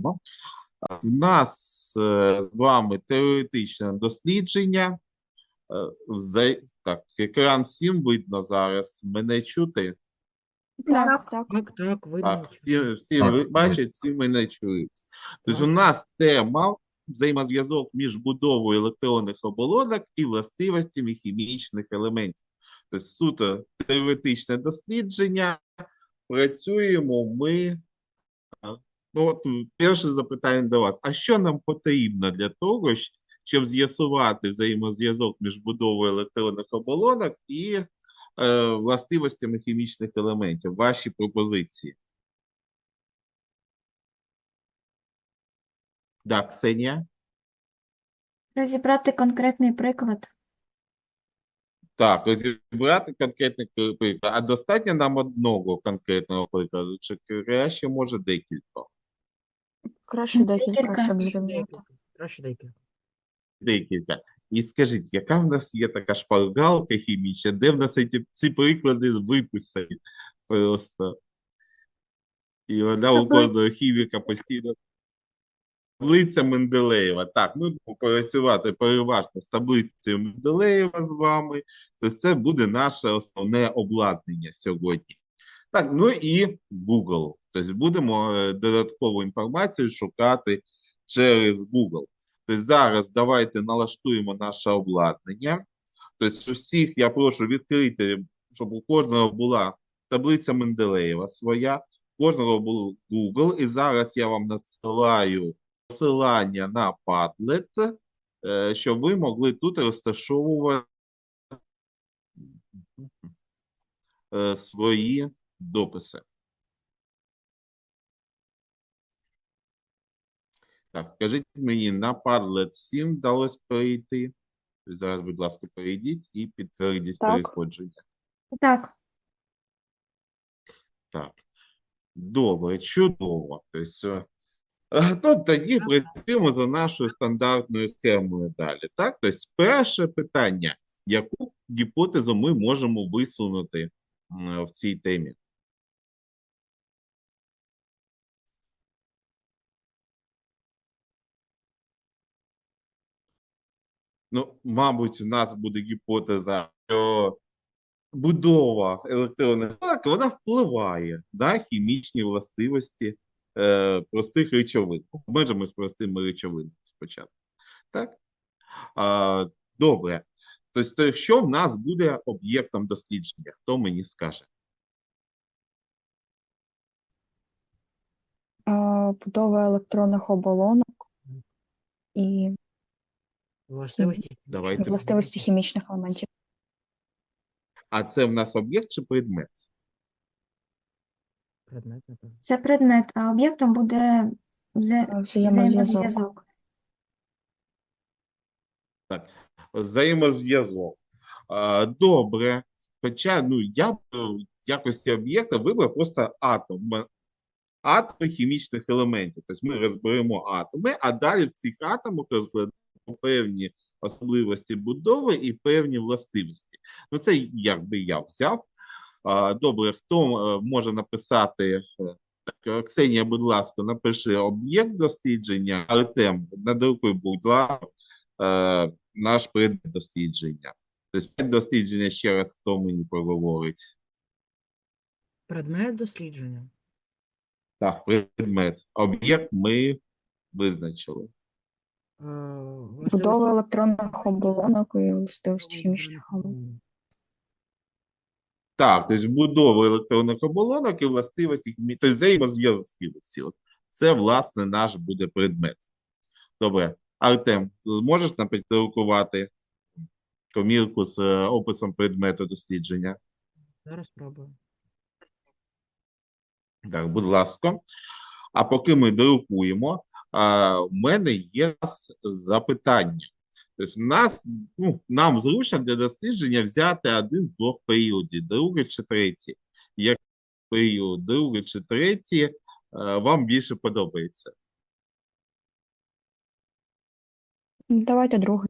починаємо. У нас е, з вами теоретичне дослідження. Е, Так, екран всім видно зараз. Мене чути? Так, так. Так, так, видно. Так, всі, всі ви бачать, всі мене чують. Тобто у нас тема взаємозв'язок між будовою електронних оболонок і властивостями хімічних елементів. Тобто суто теоретичне дослідження. Працюємо ми. Ну, от перше запитання до вас: а що нам потрібно для того, щоб з'ясувати взаємозв'язок між будовою електронних оболонок і е, властивостями хімічних елементів? Ваші пропозиції? Так, Ксенія? Розібрати конкретний приклад. Так, розібрати конкретний приклад. А достатньо нам одного конкретного прикладу, чи краще може декілька? Краще декілька, Декілька. щоб зрівняти. Декілька. Краще декілька. Декілька. І скажіть, яка в нас є така шпаргалка хімічна, де в нас ці, ці приклади виписані просто? І вона у Табли- кожного хіміка постійно. Таблиця Менделеєва. Так, ми будемо працювати переважно з таблицею Менделеєва з вами. Тобто це буде наше основне обладнання сьогодні. Так, ну і Google. Тобто будемо е, додаткову інформацію шукати через Google. Тобто зараз давайте налаштуємо наше обладнання. Тобто всіх я прошу відкрити, щоб у кожного була таблиця Менделеєва своя, у кожного був Google. І зараз я вам надсилаю посилання на Padlet, е, щоб ви могли тут розташовувати е, свої дописи. Так, скажіть мені, на Padlet всім вдалося перейти? Зараз, будь ласка, перейдіть і підтвердіть Так. переходження. Так, Так. Добре, чудово. Тобто, е, ну, тоді працюємо за нашою стандартною схемою далі. Так? Тобто, перше питання: яку гіпотезу ми можемо висунути в цій темі? Ну, мабуть, у нас буде гіпотеза, що будова електронних так, вона впливає на хімічні властивості е, простих речовин. Обмежимо з простими речовинами спочатку. Так? А, добре. Тобто, то що в нас буде об'єктом дослідження? Хто мені скаже? Будова електронних оболонок і Властивості. Давайте. властивості хімічних елементів. А це в нас об'єкт чи предмет? Предмет, напевно. це предмет, а об'єктом буде вза- Взаємозв'язок. взаємозв'язок. Взаємозв'язок. А, добре. Хоча, ну, я б е, в якості об'єкта вибрав просто атом. М- Атоми хімічних елементів. Тобто ми розберемо атоми, а далі в цих атомах розглядаємо певні особливості будови і певні властивості. Ну, це якби я взяв. Добре, хто е, може написати? е, Так, Ксенія, будь ласка, напиши об'єкт дослідження, Артем, надрукуй, будь ласка, е, наш предмет дослідження. Тобто дослідження ще раз, хто мені проговорить. Предмет дослідження. Так, предмет. Об'єкт ми визначили. Будова електронних оболонок і властивості хімічних елементів. Так, тобто будова електронних оболонок і властивості, тобто взаємозв'язки. Це, власне, наш буде предмет. Добре. Артем, зможеш нам підрукувати комірку з е, описом предмету дослідження? Зараз спробую. Так, будь ласка. А поки ми друкуємо, у мене є запитання. Тобто, нас, ну, нам зручно для дослідження взяти один з двох періодів, другий чи третій. Як період, другий чи третій, е, вам більше подобається? Давайте другий.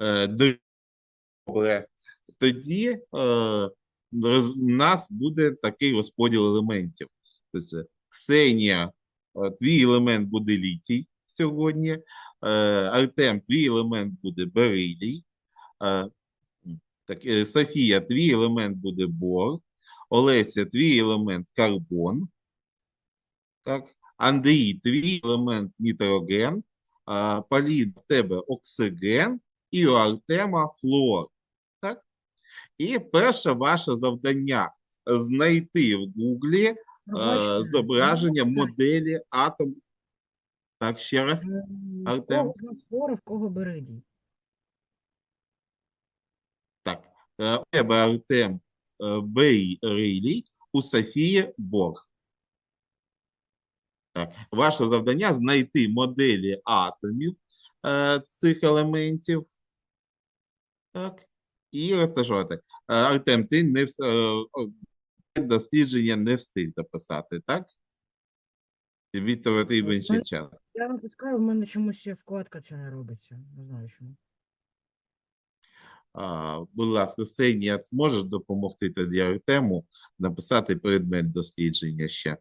Е, Добре. Тоді е, у нас буде такий розподіл елементів. Тобто Ксенія твій елемент буде літій сьогодні. Е, Артем, твій елемент буде берилій. Е, е, Софія, твій елемент буде бор. Олеся, твій елемент карбон. Так. Андрій, твій елемент нітроген. Полін, в тебе оксиген. І у Артема флуор. Так? І перше ваше завдання знайти в Гуглі е, зображення моделі атому. Так, ще раз. е, Артем. кого з нас флора, в кого? Так, е, у тебе Артем е, Берилій, у Софії Бор. Так, ваше завдання знайти моделі атомів е, цих елементів. Так, і розташувати. Е, Артем, ти не вс- е, дослідження не встиг дописати, так? Тобі потрібен ще час. Я натискаю, в мене чомусь вкладка ця не робиться. Не знаю чому. А, будь ласка, Ксенія, зможеш допомогти тоді Артему написати предмет дослідження ще?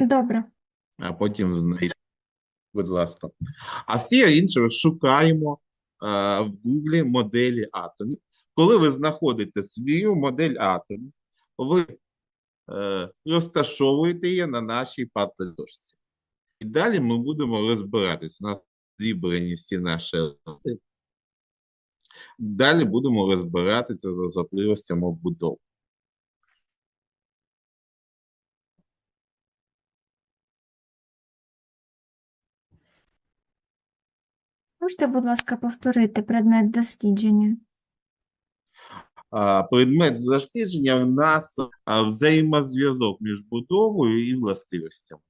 Добре. а потім знайти. Будь ласка. А всі інші шукаємо е, в Гуглі моделі атомів. Коли ви знаходите свою модель атомів, ви е, розташовуєте її на нашій патодошці. І далі ми будемо розбиратись. У нас зібрані всі наші елементи. Далі будемо розбиратися з особливостями будови. Можете, будь ласка, повторити предмет дослідження? Предмет дослідження в нас взаємозв'язок між будовою і властивостями.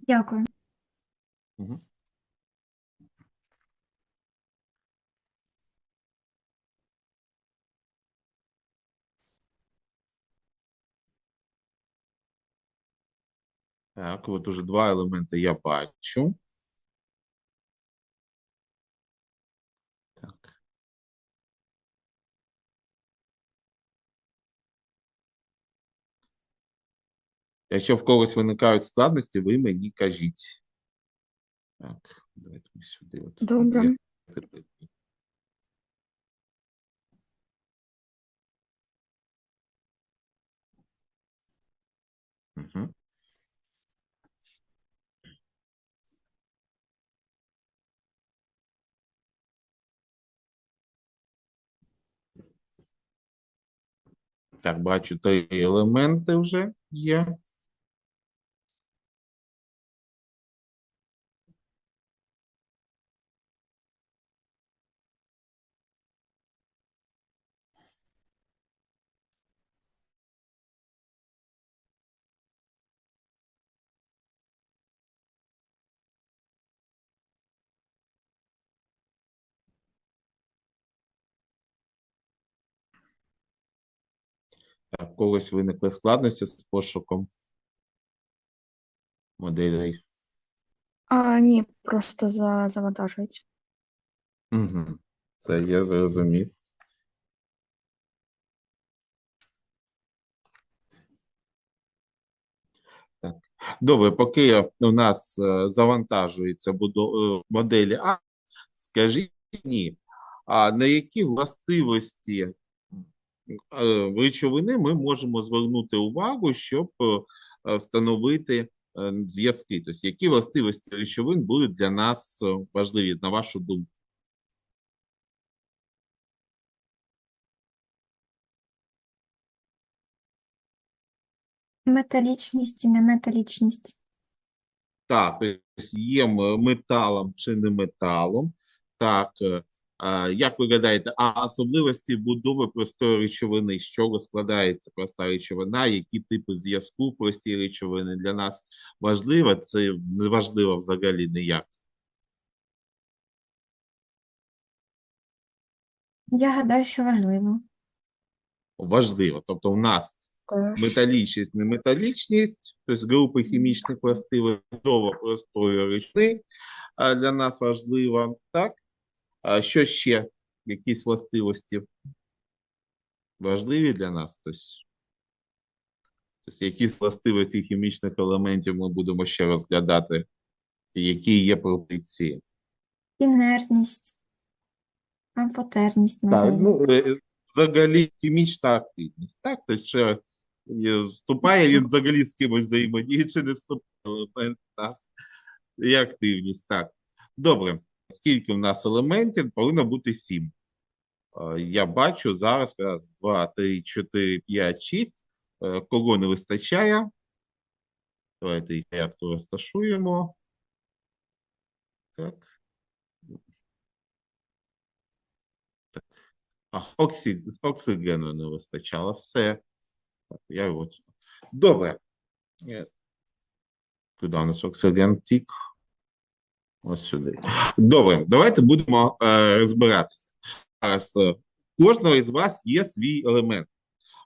Дякую. Так, от уже два елементи я бачу. Так. Якщо в когось виникають складності, ви мені кажіть. Так, давайте ми сюди. От Добре. Так, бачу, три елементи вже є. Так, в когось виникли складності з пошуком моделей. А, ні, просто за, завантажується. Угу. Це я зрозумів. Так. Добре, поки у нас е, завантажується е, моделі А, скажіть мені, а на які властивості речовини ми можемо звернути увагу, щоб е, встановити е, зв'язки? Тобто, які властивості речовин будуть для нас е, важливі, на вашу думку? Металічність і неметалічність. Так, тобто є металом чи не металом. Так, е, як ви гадаєте, а особливості будови простої речовини, з чого складається проста речовина, які типи зв'язку в простій речовини для нас важливо, це не важливо взагалі ніяк. Я гадаю, що важливо. Важливо. Тобто, у нас Теж. металічність, неметалічність, тобто групи хімічних властивостей, будова простої речовини для нас важлива. Так? А що ще? Якісь властивості важливі для нас? Тобто, Тобто, які властивості хімічних елементів ми будемо ще розглядати, які є пропозиції. Інертність, амфотерність, Так, ну, е, взагалі хімічна активність, так? Тобто, вступає він взагалі з кимось взаємодії, чи не вступає елемент, так? І активність, так. Добре. Скільки в нас елементів? Повинно бути сім. Е, Я бачу зараз раз, два, три, чотири, п'ять, шість. Е, Кого не вистачає? Давайте їх розташуємо. Так. Так. А, оксі... оксигену не вистачало. Все. Так, я його... Добре. Е, Куди у нас оксиген тік? Ось сюди. Добре, давайте будемо е, розбиратися. Зараз е, кожного із вас є свій елемент.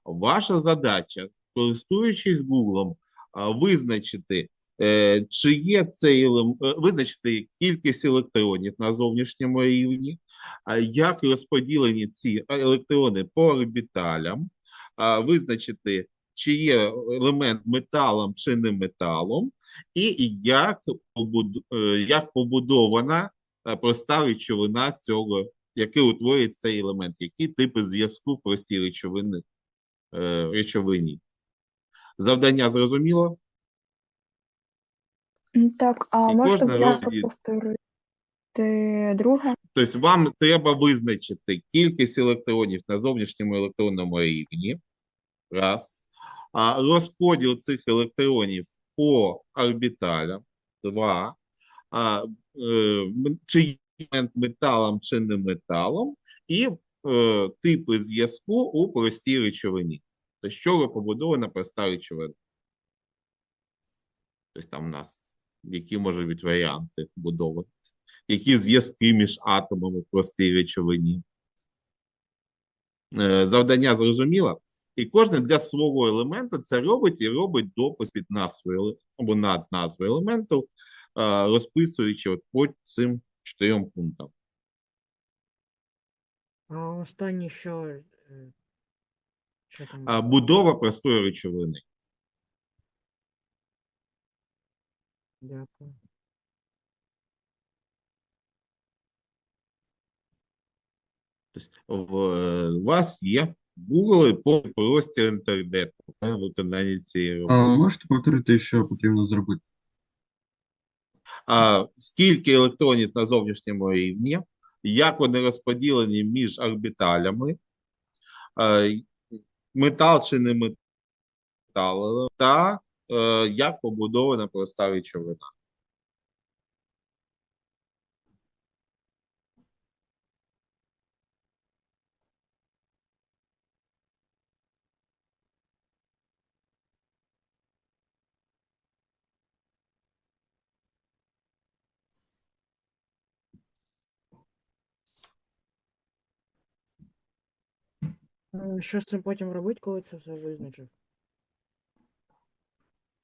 Ваша задача, користуючись Google, визначити, е, чи є цей елем- е, визначити кількість електронів на зовнішньому рівні, як розподілені ці електрони по орбіталям, визначити, чи є елемент металом чи не металом, і як, побуд- е, як побудована е, проста речовина цього, який утворює цей елемент, які типи зв'язку в простій речовини, е, речовині. Завдання зрозуміло? Так, а І можете, будь ласка, повторити друге? Тобто вам треба визначити кількість електронів на зовнішньому електронному рівні. Раз. А розподіл цих електронів по орбіталям. Два. А, е, чи є металом чи не металом. І е, типи зв'язку у простій речовині. Тобто, чого побудована проста речовина. Тобто там у нас які можуть бути варіанти будови які зв'язки між атомами в простій речовині. Е, Завдання зрозуміло. І кожен для свого елементу це робить і робить допис під назвою або над назвою елементу, е, розписуючи от по цим чотирьом пунктам. А останнє що? е, Що там? Будова простої речовини. Дякую. Тобто в, е, у вас є Google і по простір інтернету на виконання цієї роботи. А можете повторити, що потрібно зробити? а, скільки електронів на зовнішньому рівні, як вони розподілені між орбіталями, а, метал чи не метал, та е, як побудована проста речовина. Що з цим потім робити, коли це все визначив?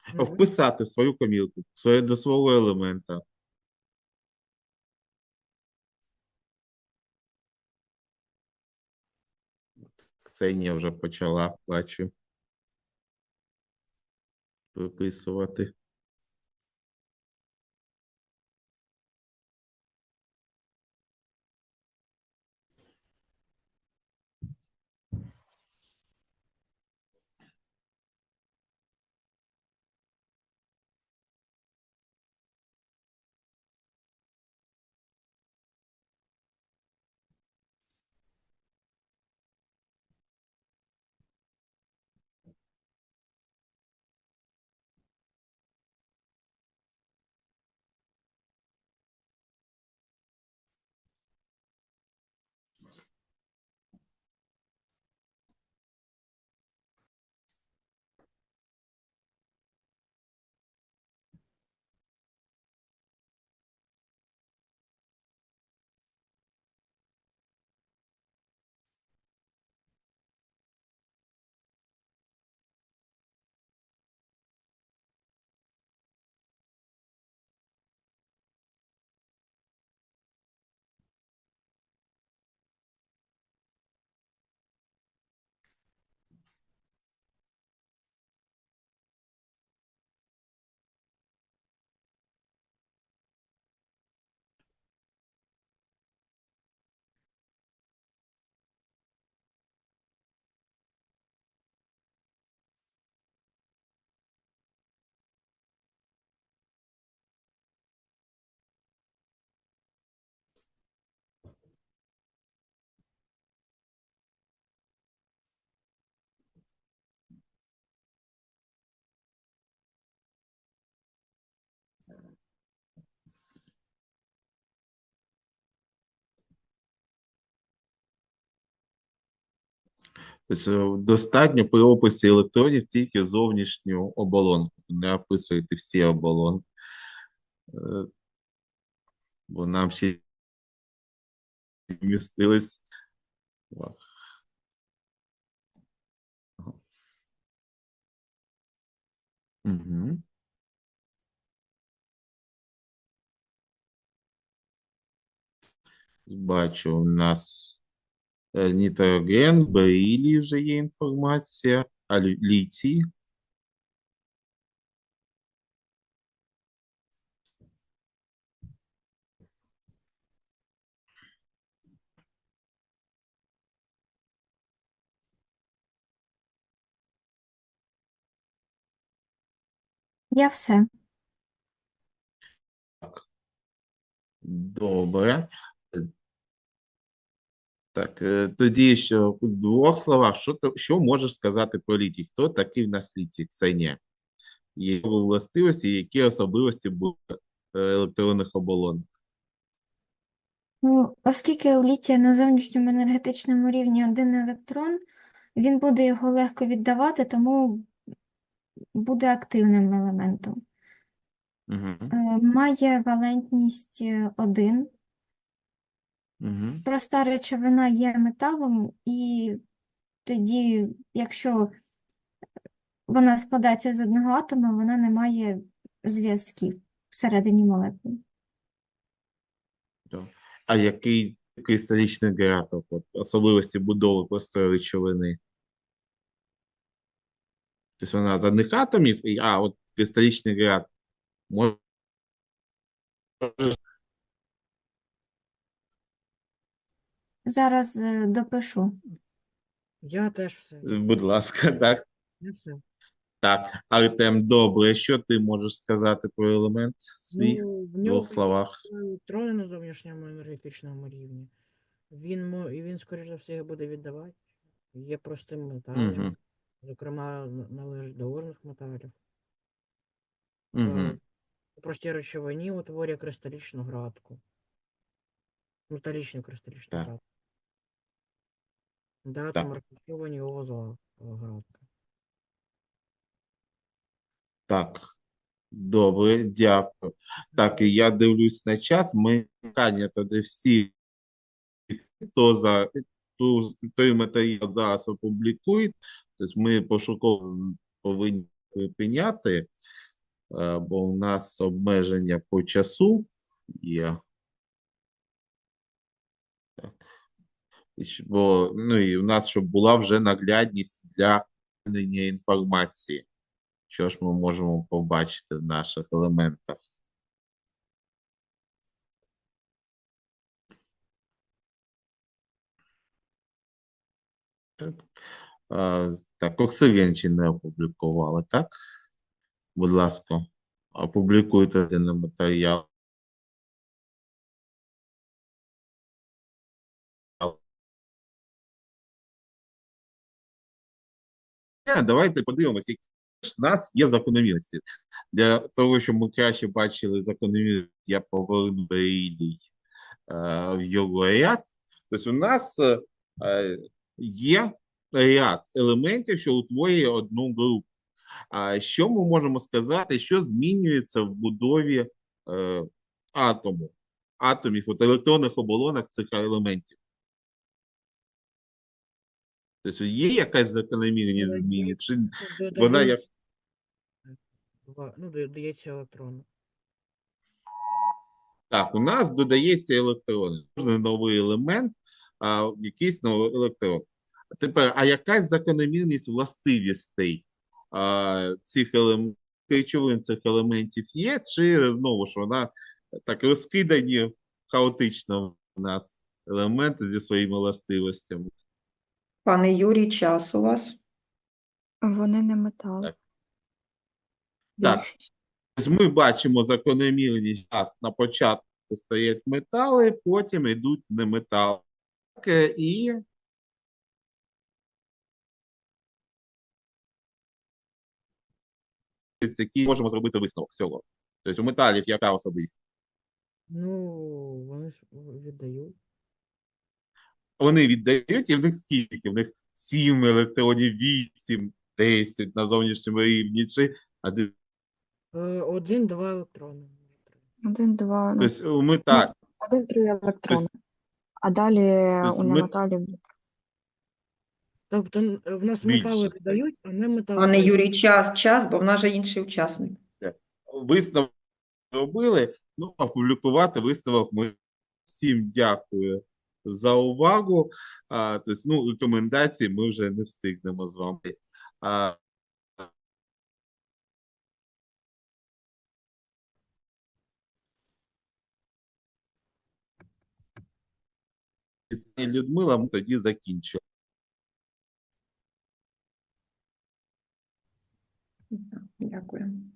Вписати свою комірку своє до свого елемента. Ксенія вже почала, бачу. Виписувати. Тобто е, достатньо при описі електронів тільки зовнішню оболонку, не описуєте всі оболонки. Е, Бо нам ще вмістились. Угу. Бачу, у нас нітроген, берилій вже є інформація, а літій. Я все. Добре. Так, е, тоді що в двох словах, що, що можеш сказати про літій? Хто такий в нас літій? Ксенія? Є його властивості, які особливості будуть е, електронних оболонок? Ну, оскільки у літія на зовнішньому енергетичному рівні один електрон, він буде його легко віддавати, тому буде активним елементом. Угу. Має валентність 1. Угу. Проста речовина є металом, і тоді, якщо вона складається з одного атома, вона не має зв'язків всередині молекул. А який кристалічний гератор? От, особливості будови простої речовини? Тобто вона з одних атомів, а от кристалічний гератор. Може, Зараз е, допишу. Я теж все. будь ласка, так. Я все. Так, Артем, добре, що ти можеш сказати про елемент свій Ну, в в нього двох словах? електрони на зовнішньому енергетичному рівні. Він, мо- і він, скоріш за все, їх буде віддавати. Є простим металом, Угу. зокрема, належить до ложних металів. Угу. Е, У речовині утворює кристалічну градку. Металічну кристалічну Так. градку. Да, там розташовані е. Так, добре, дякую. Так, і я дивлюсь на час. Ми питання тоді всі, хто за ту, той матеріал зараз опублікують. Тобто ми пошуково повинні припиняти, е, бо у нас обмеження по часу є. Так. І щ- Бо, ну і у нас, щоб була вже наглядність для інформації. Що ж ми можемо побачити в наших елементах? Так, а, так оксиген ще не опублікували, так? Будь ласка, опублікуйте матеріал. Давайте подивимося, які ж в нас є закономірності. Для того, щоб ми краще бачили закономірність, я поверну берилій е, в його ряд. Тобто у нас е, е, є ряд елементів, що утворює одну групу. А що ми можемо сказати, що змінюється в будові е, атому, атомів, от електронних оболонок цих елементів? Тобто є якась закономірність є. зміни? Чи Вона як- Ну, додається електрони. Так, у нас додається електрони. Кожен новий елемент, а, якийсь новий електрон. Тепер, а якась закономірність властивостей а, цих елементів, речовин цих елементів є, чи знову ж вона так розкидані хаотично у нас елементи зі своїми властивостями? Пане Юрій, час у вас. Вони не метал. Так. Так. Більшість. Ми бачимо закономірність час на початку стоять метали, потім йдуть неметали. Так, е, І які можемо зробити висновок з цього. Тобто у металів яка особливість? Ну, вони ж віддають. Вони віддають, і в них скільки? В них 7 електронів, 8, 10 на зовнішньому рівні, чи один. Е, Один-два електрони. Один, два, ну, Тобто ми так, один, три електрони. А далі тобто у ми- неметалів Тобто в нас метали додають, а не метали. Пане дають. Юрій, час, час, бо в нас же інший учасник. висновок робили, ну, опублікувати висновок ми всім дякую за увагу. А, тобто, ну, рекомендації ми вже не встигнемо з вами. А, Людмила, ми тоді закінчимо. Дякую.